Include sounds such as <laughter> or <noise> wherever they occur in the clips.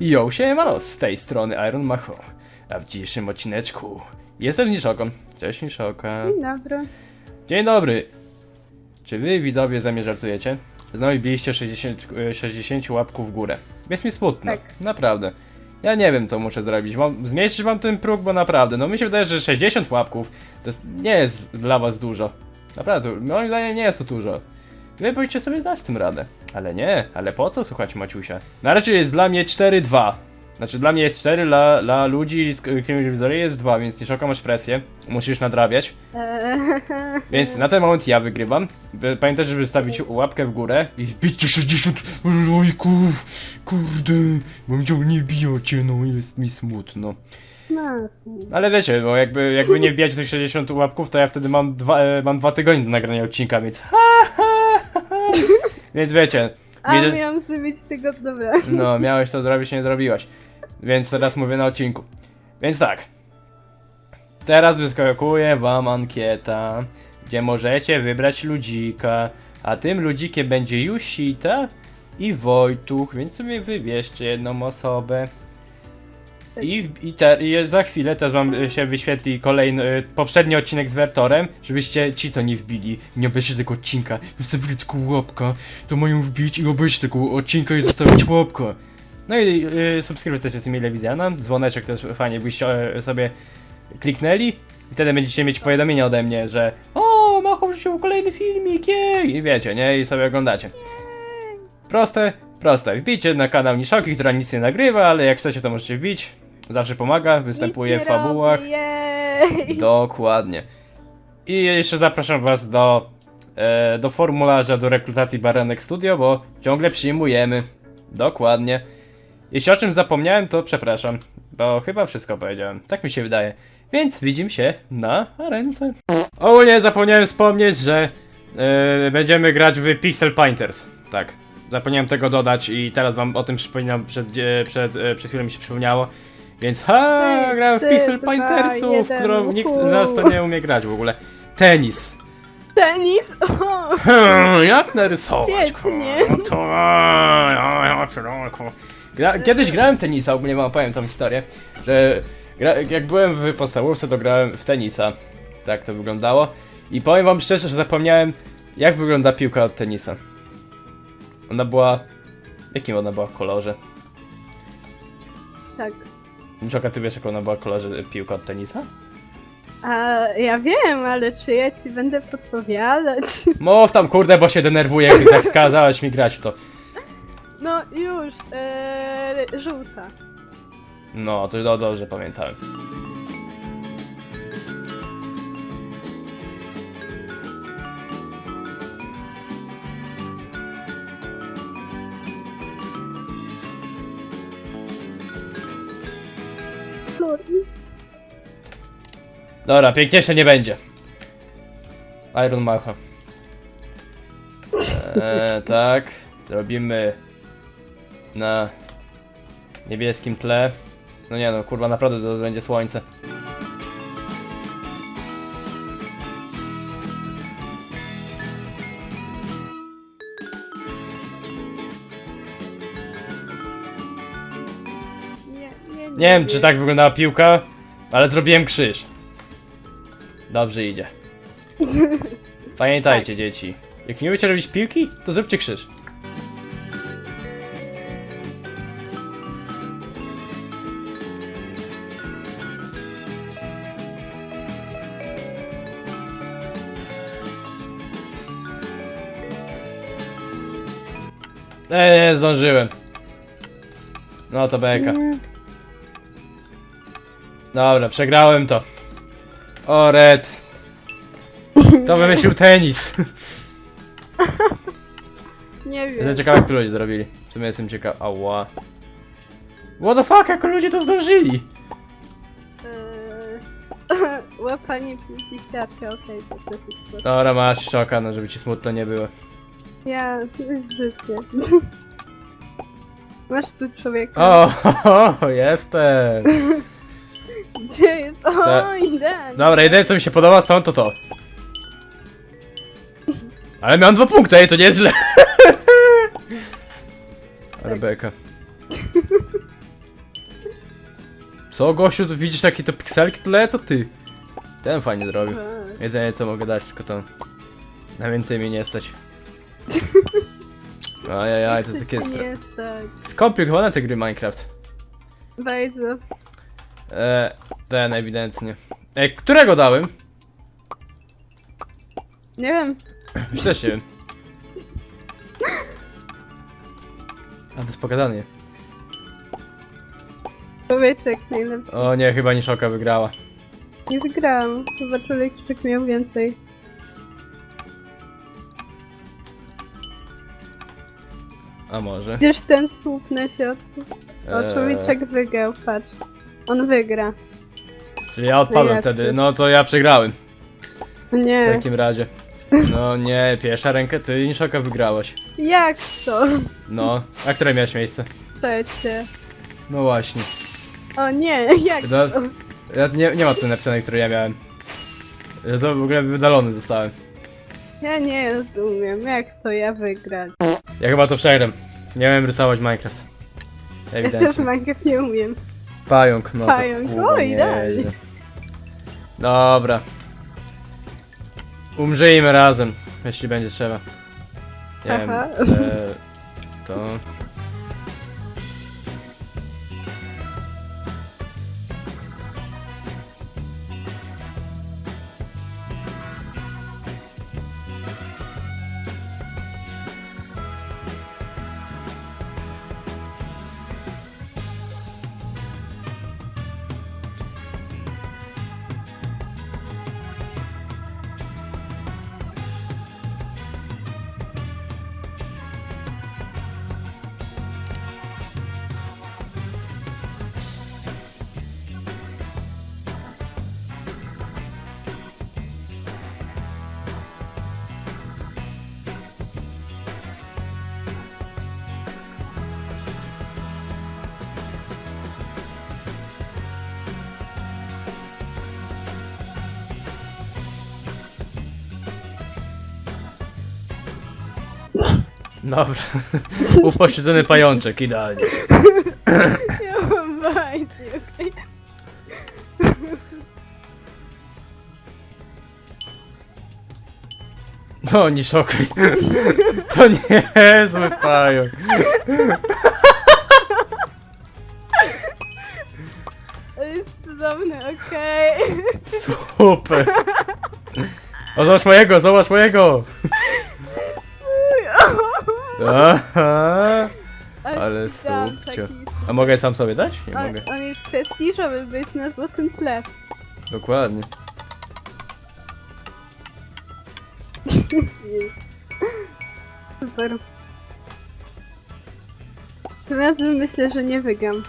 Yo, siemano, z tej strony Iron Macho. A w dzisiejszym odcineczku jestem Niszokon. Cześć Niszoka. Dzień dobry. Dzień dobry. Czy wy widzowie ze mnie żartujecie? Znowu biliście 60, e, 60 łapków w górę. Jest mi smutno. Tak. Naprawdę. Ja nie wiem co muszę zrobić. Mam, zmniejszyć wam ten próg, bo naprawdę, no mi się wydaje, że 60 łapków to nie jest dla was dużo. Naprawdę, moim zdaniem nie jest to dużo. Wy powinniście sobie dać z tym radę. Ale nie, ale po co słuchać Maciusia? Na razie jest dla mnie 4-2. Znaczy dla mnie jest 4, dla, dla ludzi, z którymi widzowie jest 2, więc nie szukam masz presję. Musisz nadrabiać. <laughs> Więc na ten moment ja wygrywam. Pamiętaj, żeby stawić łapkę w górę i wbicie 60 lajków. Kurde, bo mnie nie wbijacie, no jest mi smutno. no, Ale wiecie, bo jakby, jakby nie wbijać tych 60 łapków, to ja wtedy mam dwa, e, mam dwa tygodnie do nagrania odcinka, więc ha. Więc wiecie, a Widzę- miałam zrobić tego dobra. no miałeś to zrobić, nie zrobiłaś. Więc teraz mówię na odcinku. Więc tak. Teraz wyskakuje wam ankieta, gdzie możecie wybrać ludzika, a tym ludzikiem będzie Jusita i Wojtuch, więc sobie wybierzcie jedną osobę. I, i, te, I za chwilę też wam się wyświetli kolejny, y, poprzedni odcinek z Wertorem, żebyście ci co nie wbili, nie obejrzcie tego odcinka, zostawili tylko łapka, to mają wbić i obejrzeć tego odcinka i zostawić łapkę. No i y, subskrybujcie z Emilia Wizjana, dzwoneczek też fajnie byście y, sobie kliknęli i wtedy będziecie mieć powiadomienie ode mnie, że o, Macho wrzucił kolejny filmik, jej! I wiecie, nie? I sobie oglądacie. Proste, proste. Wbijcie na kanał Niszoki, która nic nie nagrywa, ale jak chcecie to możecie wbić. Zawsze pomaga, występuje w nie fabułach. Dokładnie. I jeszcze zapraszam was do, e, do formularza do rekrutacji Baranek Studio, bo ciągle przyjmujemy. Dokładnie. Jeśli o czym zapomniałem, to przepraszam, bo chyba wszystko powiedziałem. Tak mi się wydaje. Więc widzimy się na arence. Ogólnie zapomniałem wspomnieć, że e, będziemy grać w Pixel Painters. Tak. Zapomniałem tego dodać i teraz wam o tym przypominam, przed, e, przed, e, przed chwilą mi się przypomniało. Więc ha, grałem w trzy, Pixel dwa, Paintersów, jeden, którą nikt z nas to nie umie grać w ogóle. Tenis. Tenis! O, <laughs> Hmm, jak narysować? Świetnie. ja, ja. Gra, kiedyś grałem w tenisa, ogólnie mam powiem tą historię, że gra, jak byłem w podstawówce, to grałem w tenisa. Tak to wyglądało. I powiem wam szczerze, że zapomniałem, jak wygląda piłka od tenisa. Ona była... W jakim ona była kolorze? tak. Niczoka, ty wiesz, jak ona była kolorze piłka od tenisa? A ja wiem, ale czy ja ci będę podpowiadać? <laughs> Mów tam, kurde, bo się denerwuję, jak zakazałeś mi grać w to. No już, eee, żółta. No, to do, dobrze pamiętałem. Dobra, piękniejsze nie będzie. Iron Macha. Eee, tak. Zrobimy na niebieskim tle. No nie no, kurwa, naprawdę to będzie słońce. Nie, nie. Nie wiem, czy tak wyglądała piłka, ale zrobiłem krzyż. Dobrze idzie. <laughs> Pamiętajcie, dzieci. Jak nie umiecie robić piłki, to zróbcie krzyż. Nie, nie zdążyłem. No to beka. Dobra, przegrałem to. O, Red. To wymyślił tenis. <laughs> Nie Jestem wiem. ciekawy, jak to ludzie zrobili. W sumie jestem ciekaw. Ała. What the fuck, jak ludzie to zdążyli? Eee, <laughs> łapanie piłki w siatkę, okej, to też jest to. Dobra, masz szoka, no żeby ci smutno nie było. Ja, to jest. <laughs> Masz tu człowieka. O, ho, ho, jestem. Gdzie jest? O, Ta- idealnie. Dobra, jedyne co mi się podoba stąd to to. Ale miałem dwa punkty, ej, to nieźle. Rebeka. Co, gościu, tu widzisz takie to pikselki tyle, co ty? Ten fajnie zrobił. Tak. Jedynie co mogę dać, tylko to... Na więcej mnie nie stać. <laughs> Ajajaj, to takie... Stra... Nie stać. Skomplikowane te gry Minecraft. Bardzo. E, ten ewidentnie. Ej, którego dałem? Nie wiem. Już też nie wiem. A to jest pogadanie. Człowieczek najlepszy. O nie, chyba Niszoka wygrała. Nie wygrałam. Chyba człowieczek miał więcej. A może. Widzisz ten słup na środku? O, Eee, człowieczek wygrał, patrz. On wygra. Czyli ja odpadłem Najlepszy. wtedy, no to ja przegrałem. W Nie. takim razie. No nie, pierwsza rękę ty Niszoka wygrałaś. Jak to? No, a które miałeś miejsce? Trzecie. No właśnie. O nie, jak No, to? Ja, nie, nie ma tu napisane, które ja miałem. Ja za- w ogóle wydalony zostałem. Ja nie rozumiem, jak to ja wygrać. Ja chyba to przegram. Nie wiem rysować Minecraft. Ja też. Minecraft nie umiem. Pająk, no Pająk, to kurwa, oj, nie dalej. idzie. Dobra. Umrzyjmy razem, jeśli będzie trzeba. Nie Aha. wiem, chcę... <laughs> To... Dobra. <laughs> Upośledzony pajączek, idealnie. Ja mam bajki, okej? No, nie szokuj. <laughs> To nie zły pająk. To jest cudowne, okej? Super. O, zobacz mojego, zobacz mojego. Aha. Ale subcio. taki- A mogę sam sobie dać? Nie On, mogę. on jest prestiżowy, bo jest na złotym tle. Dokładnie. <laughs> Super. Tym razem myślę, że nie wygram.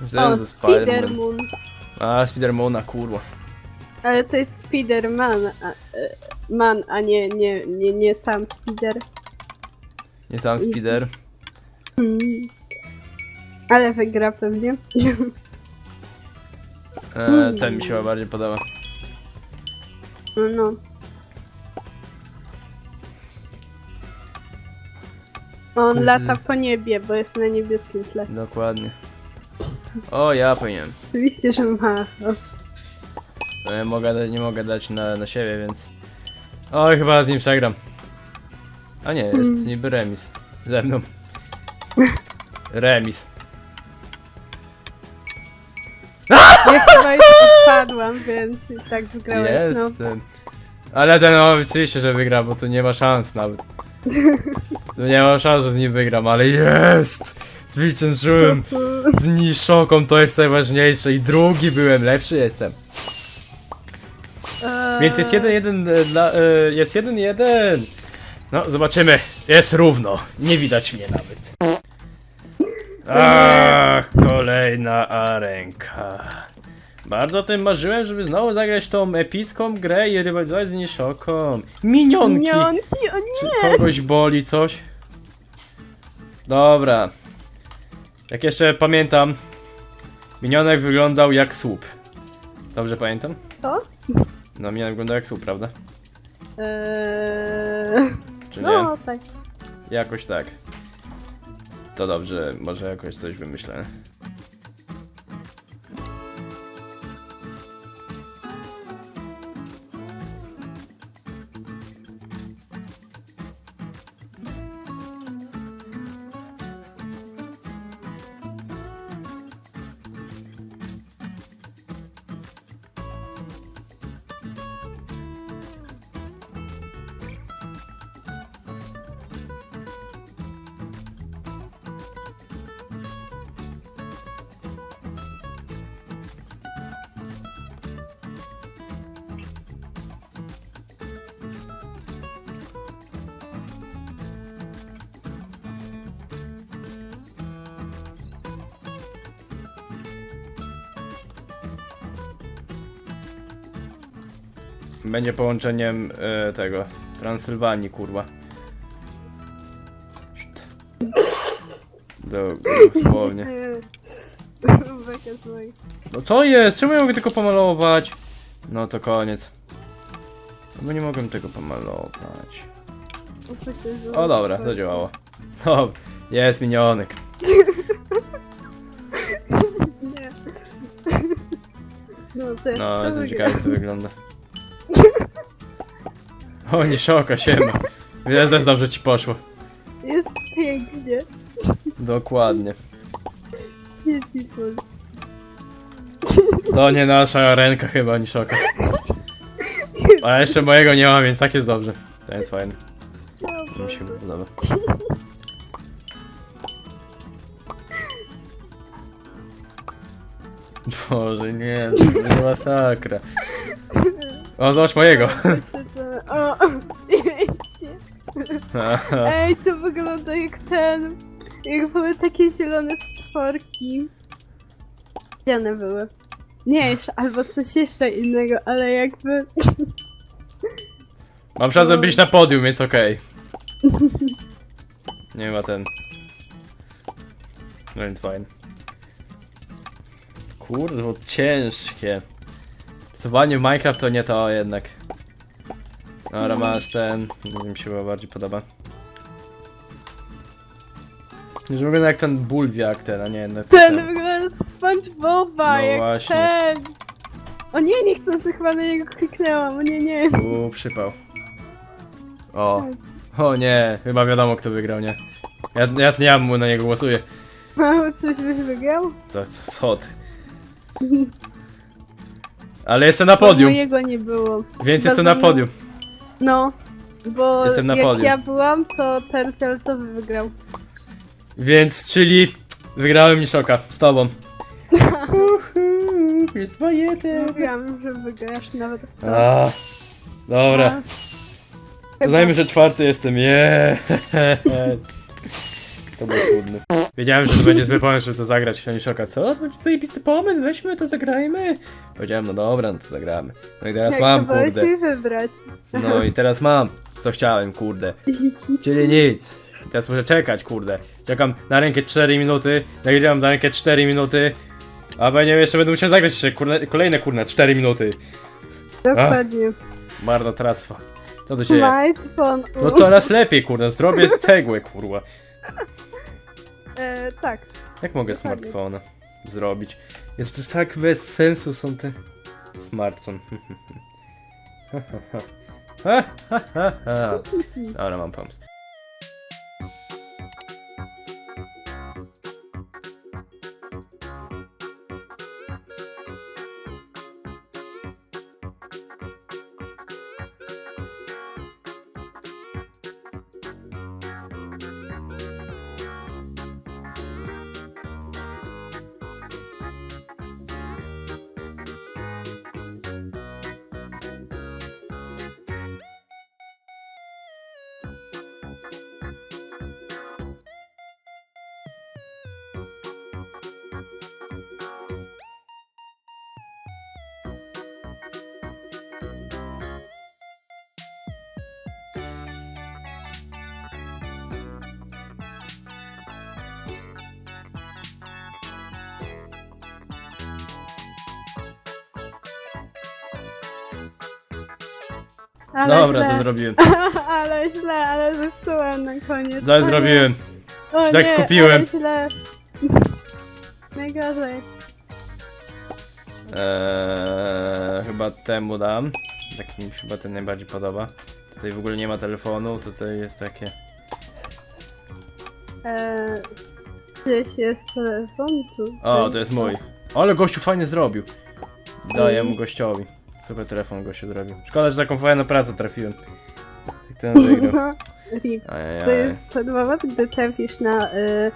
Myślałem, O, Spiderman. Spidermoon. A, Spidermana, kurwa. Ale to jest Spiderman, a, e, man, a nie, nie, nie, nie sam Spider. Nie sam Spider. Hmm. Ale wygra pewnie. E, ten mi się chyba bardziej podoba. No, no. On Mhm. lata po niebie, bo jest na niebieskim tle. Dokładnie. O, ja powinienem. Oczywiście, że ma. O, E, mogę, nie mogę dać na, na siebie, więc... Oj, chyba z nim przegram. A nie, jest Hmm. niby remis. Ze mną. <laughs> Remis. Ja chyba już odpadłam, więc i tak wygrałeś, no. Jestem. Ale ten no, oczywiście, że wygra, bo tu nie ma szans nawet. <laughs> Tu nie ma szans, że z nim wygram, ale jest! Zwyciężyłem z niszoką, to jest najważniejsze i drugi byłem, lepszy jestem. Eee, Więc jest jeden jeden e, dla, e, jest jeden jeden. No, zobaczymy. Jest równo. Nie widać mnie nawet. Ach, kolejna arenka. Bardzo o tym marzyłem, żeby znowu zagrać tą epicką grę i rywalizować z niszoką. Minionki! Minionki, o Czy nie! kogoś boli coś? Dobra. Jak jeszcze pamiętam, minionek wyglądał jak słup. Dobrze pamiętam? Co? No, minionek wyglądał jak słup, prawda? Eee, Czy nie? no, tak. Jakoś tak. To dobrze, może jakoś coś wymyślę. Będzie połączeniem e, tego. Transylwanii, kurwa. Do, dosłownie. No co jest? Czemu ja mogę tylko pomalować? No to koniec. No Bo nie mogłem tego pomalować. O dobra, zadziałało. O, jest minionek. Nie. No, to jest No, to jestem ciekawy jak to wygląda. O, nie szoka, siema. Widać też dobrze ci poszło. Jest pięknie. Dokładnie. Beautiful. To nie nasza ręka chyba, nie szoka. A jeszcze mojego nie mam, więc tak jest dobrze. To jest fajne. Mi się podoba. Boże, nie, to jest masakra. O, zobacz mojego. O, <laughs> ej, to wygląda jak ten. Jak były takie zielone stworki. Gdzie one były? Nie, jeszcze, albo coś jeszcze innego, ale jakby. <laughs> Mam szansę być na podium, więc okej. <laughs> Nie ma ten. No więc fajnie. Kurde, bo ciężkie. Rysowanie w Minecraft to nie to jednak. Dobra, masz ten. Mi się chyba bardziej podoba. Już wygląda jak ten bulwiak ten, a nie no, Ten wygląda z SpongeBoba, No jak właśnie. ten. O nie, nie chcę, chyba na niego kliknęłam, o nie, nie. U, przypał. O. O nie, chyba wiadomo kto wygrał, nie? Ja, ja, ja mu na niego głosuję. Mało coś byś wygrał? To co, co ty? Ale jestem na podium, Mojego nie było. więc jestem na podium. No, bo Jestem na jak podium. ja byłam, to ten fioletowy wygrał. Więc, czyli wygrałem Niszoka z tobą. <laughs> Uhu, Jest 2-1. Mówiłam, że wygrasz nawet. A, Dobra, uznajmy, że czwarty jestem. Yes. <laughs> To było trudne. Wiedziałem, że to będzie zły pomysł, żeby to zagrać. Niszoka, co? To będzie zajebisty pomysł, weźmy to, zagrajmy. Powiedziałem, no dobra, no to zagramy. No i teraz Jak mam, kurde. mi wybrać. No i teraz mam, co chciałem, kurde. Czyli nic. Teraz muszę czekać, kurde. Czekam na rękę 4 minuty, nagrywam na rękę 4 minuty, a pewnie jeszcze będę musiał zagrać jeszcze kurne, kolejne kurne 4 minuty. Dokładnie. Marnotrawstwo. Co tu się dzieje? No coraz lepiej, kurde, zrobię z cegły, kurwa. E, tak. Jak mogę Dokładnie. smartfona zrobić? Jest to tak bez sensu są te... Smartfon. <laughs> Dobra, mam pomysł. Ale Dobra, źle. to zrobiłem. <laughs> ale źle, ale zepsułem na koniec. To O nie. zrobiłem. O tak nie, skupiłem. Ale źle. <laughs> Najgorzej. Eee, chyba temu dam. Tak mi się chyba ten najbardziej podoba. Tutaj w ogóle nie ma telefonu, tutaj jest takie. E, gdzieś jest telefon tu. O, to jest mój. Ale gościu fajnie zrobił. Daję mu gościowi. Super telefon gościu zrobił. Szkoda, że taką fajną pracę trafiłem. Tak ten wygrał. <laughs> Rip. To Ajajaj. jest ten moment, gdy trafisz na y,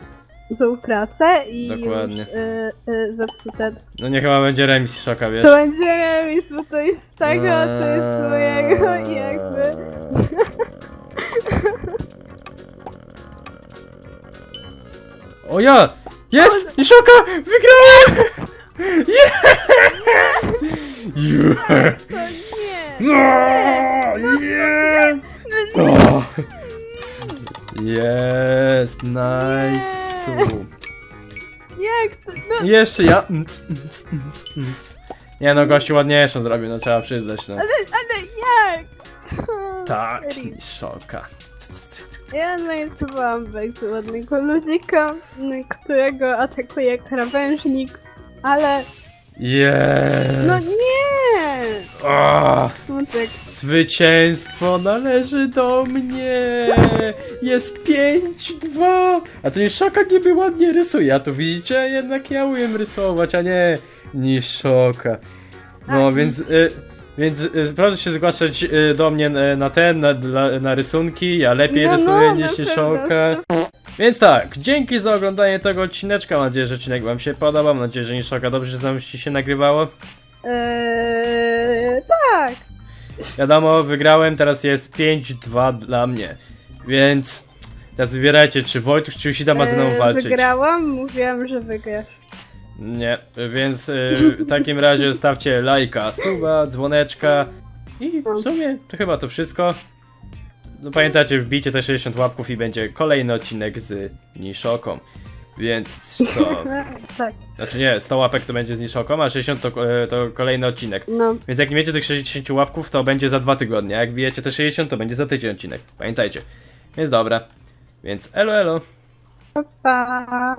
złą pracę i Dokładnie. już y, y, zepsute. No nie chyba będzie remis szoka, wiesz? To będzie remis, bo to jest tego, a to jest mojego i jakby... O ja! Jest! I szoka! Wygrałem! <laughs> Yeah! Yeah! To nie! No, nie! O! Jest, nice. Jak to? No, Jeszcze ja. Nie no, gościu ładniejszą zrobił, no trzeba przyznać, no. ale, ale jak? Co? Tak, szoka. Ja narysowałam bardzo ładnego ludzika, m, którego atakuje krawężnik, ale Jest. no nie! Smutek. zwycięstwo należy do mnie. Jest 5-2. A to nie szoka niby ładnie rysuje, a to widzicie, jednak ja umiem rysować, a nie ni szoka. No A, więc. Y, więc y, proszę się zgłaszać y, do mnie na, na ten, na, na, na rysunki. Ja lepiej No, no, rysuję na niż pewno, Niszoka. Więc tak, dzięki za oglądanie tego odcineczka. Mam nadzieję, że odcinek Wam się podobał. Mam nadzieję, że Niszoka dobrze z nami się nagrywało. Eee, tak. Wiadomo, wygrałem, teraz jest 5-2 dla mnie. Więc teraz wybierajcie, czy Wojtek, czy Usida ma ze mną Eee, walczyć. Wygrałam, mówiłam, że wygrasz. Nie, więc y, w takim razie stawcie lajka, suba, dzwoneczka i w sumie to chyba to wszystko. No pamiętajcie, wbijcie te 60 łapków i będzie kolejny odcinek z Niszoką. Więc co? <laughs> tak, Znaczy nie, 100 łapek to będzie z Niszoką, a 60 to, e, to kolejny odcinek. no. Więc jak nie wiecie tych 60 łapków, to będzie za dwa tygodnie. A jak bijecie te 60, to będzie za tydzień odcinek. Pamiętajcie. Więc dobra. Więc elo elo. Pa, pa.